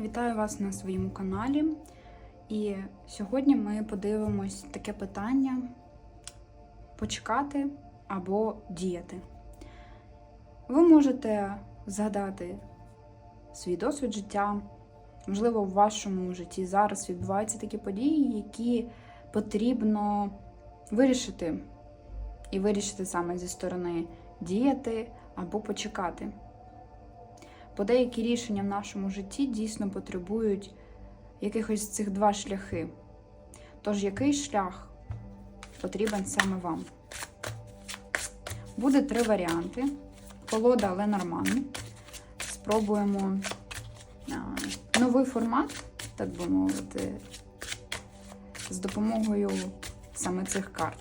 Вітаю вас на своєму каналі. І сьогодні ми подивимось таке питання: почекати або діяти. Ви можете згадати свій досвід життя. Можливо, в вашому житті зараз відбуваються такі події, які потрібно вирішити. І вирішити саме зі сторони діяти або почекати. Бо деякі рішення в нашому житті дійсно потребують якихось цих два шляхи. Тож, який шлях потрібен саме вам? Буде три варіанти. Колода, але нормальна. Спробуємо новий формат, так би мовити, з допомогою саме цих карт.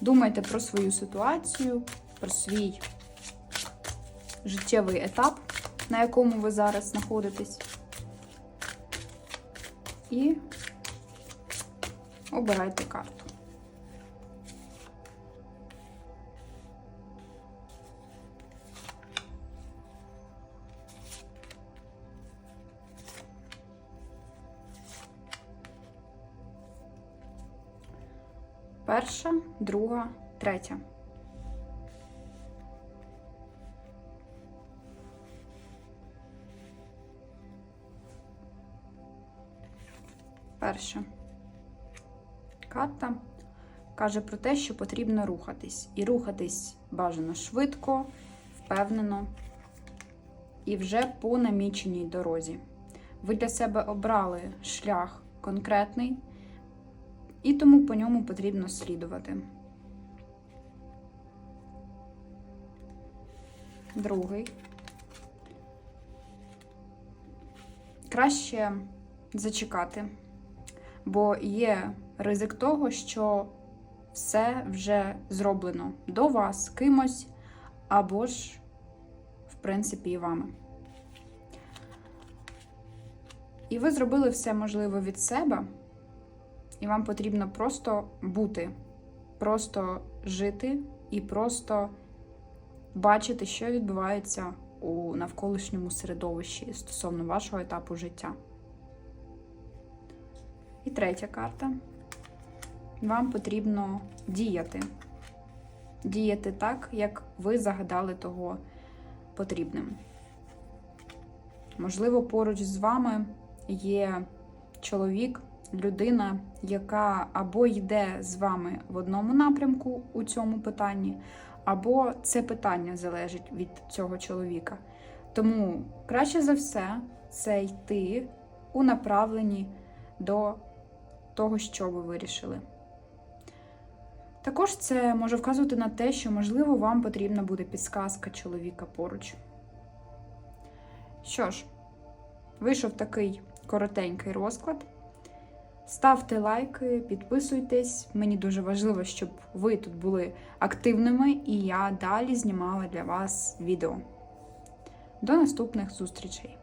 Думайте про свою ситуацію, про свій життєвий етап, на якому ви зараз знаходитесь. І обирайте карту. Перша, друга, третя. Перша карта каже про те, що потрібно рухатись. І рухатись бажано швидко, впевнено і вже по наміченій дорозі. Ви для себе обрали шлях конкретний, і тому по ньому потрібно слідувати. Другий. Краще зачекати, бо є ризик того, що все вже зроблено до вас кимось, або ж, в принципі, і вами. І ви зробили все можливе від себе, і вам потрібно просто бути, просто жити і просто бачити, що відбувається у навколишньому середовищі стосовно вашого етапу життя. І третя карта. Вам потрібно діяти. Діяти так, як ви загадали того потрібним. Можливо, поруч з вами є чоловік, людина, яка або йде з вами в одному напрямку у цьому питанні, або це питання залежить від цього чоловіка. Тому краще за все це йти у направленні до того, що ви вирішили. Також це може вказувати на те, що, можливо, вам потрібна буде підсказка чоловіка поруч. Що ж, вийшов такий коротенький розклад. Ставте лайки, підписуйтесь. Мені дуже важливо, щоб ви тут були активними і я далі знімала для вас відео. До наступних зустрічей!